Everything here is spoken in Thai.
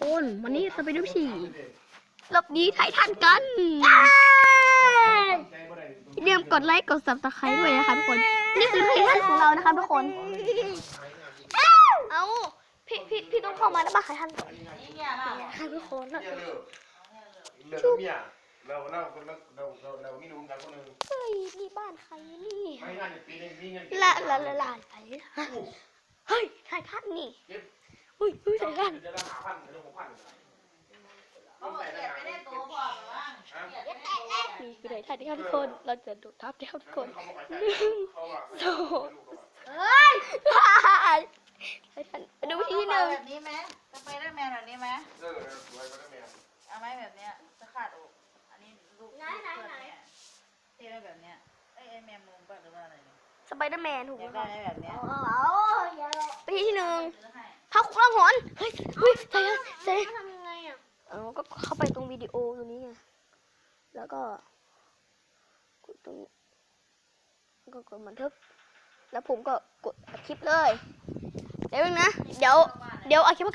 คนวันนี้จะไปดูฉี่รอบนี้ไททันกันอย่าลืมกดไลค์กดซับสไครต์ด้วยนะคะทุกคน นี่คือไททันของเรานะคะทุกคน เอาพี่พี่พี่ต้องเข้ามาแล้วมาไททันก่อนนะคะทุกคนนะเนี่ยเลิกเลิกกับเมียเราเราเราเราเราเรามีลูกกันคนหนึ่งเฮ้ยนี่บ้านใครนี่ไม่งานปีนึงมีเงินละละละละไปเฮ้ยไททันนี่ อุ้ยอุ้ยไททันจะได้หาพันจะได้หกพันเขาบอกเก็บไปได้ตัวพอหรือว่าเก็บไปได้ตัวนี่คือไททันที่ทุกคน เราจะดูทับเดียวทุกคนเขาบอกเขาว่าโซ่เฮ้ยไททันดูที่หนึ่งแบบนี้ไหมสไปเดอร์แมนแบบนี้ไหมเลิกสวยก็ได้แม่เอาไหมแบบเนี้ยจะขาดอกอันนี้ลูกเพื่อนเนี่ยเท่ไหมแบบเนี้ยเอ้ยไอ้แมมมุมป่ะหรือว่าอะไรสไปเดอร์แมนถูกอไหมยากได้ไหมแบบเนี้ย อให้พักล่องหอนเฮ้ยเฮ้ยไททันเซ่ทำยังไงอะเออก็เข้าไปตรงวิดีโอตรงนี้ไงแล้วก็กดตรงนี้แล้วก็กดบันทึก แล้วผมก็กดอัดคลิปเลย เดี๋ยวนึงนะ เดี๋ยว เดี๋ยวอัดคลิป